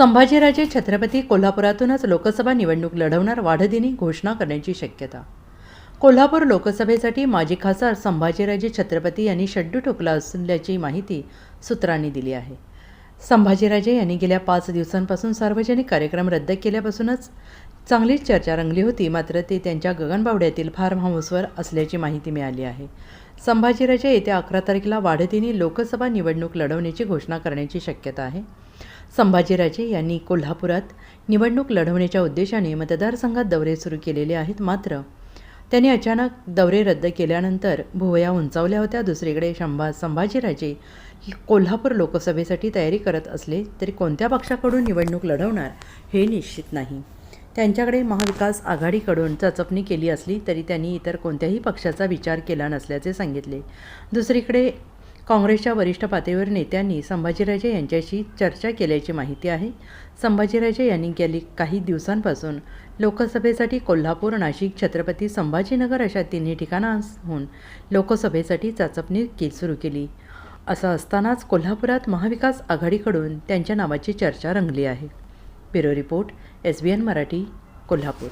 संभाजीराजे छत्रपती कोल्हापुरातूनच लोकसभा निवडणूक लढवणार वाढदिनी घोषणा करण्याची शक्यता. कोल्हापूर लोकसभेसाठी माजी खासदार संभाजीराजे छत्रपती यांनी शड्डू ठोकला असल्याची माहिती सूत्रांनी दिली आहे. संभाजीराजे यांनी गेल्या पाच दिवसांपासून सार्वजनिक कार्यक्रम रद्द केल्यापासूनच चांगलीच चर्चा रंगली होती मात्र ते त्यांच्या गगनबावड्यातील फार्म हाऊसवर असल्याची माहिती मिळाली आहे. संभाजीराजे येत्या अकरा तारखेला वाढदिनी लोकसभा निवडणूक लढवण्याची घोषणा करण्याची शक्यता आहे. संभाजीराजे यांनी कोल्हापुरात निवडणूक लढवण्याच्या उद्देशाने मतदारसंघात दौरे सुरू केलेले आहेत मात्र त्यांनी अचानक दौरे रद्द केल्यानंतर भुवया उंचावल्या होत्या. दुसरीकडे शंभा संभाजीराजे कोल्हापूर लोकसभेसाठी तयारी करत असले तरी कोणत्या पक्षाकडून निवडणूक लढवणार हे निश्चित नाही. त्यांच्याकडे महाविकास आघाडीकडून चाचपणी केली असली तरी त्यांनी इतर कोणत्याही पक्षाचा विचार केला नसल्याचे सांगितले. दुसरीकडे काँग्रेसच्या वरिष्ठ पातळीवर नेत्यांनी संभाजीराजे यांच्याशी चर्चा केल्याची माहिती आहे. संभाजीराजे यांनी गेली काही दिवसांपासून लोकसभेसाठी कोल्हापूर नाशिक छत्रपती संभाजीनगर अशा तिन्ही ठिकाणांहून लोकसभेसाठी चाचपणी के सुरू केली. असं असतानाच कोल्हापुरात महाविकास आघाडीकडून त्यांच्या नावाची चर्चा रंगली आहे. Bureau report S B N Marathi Kolhapur.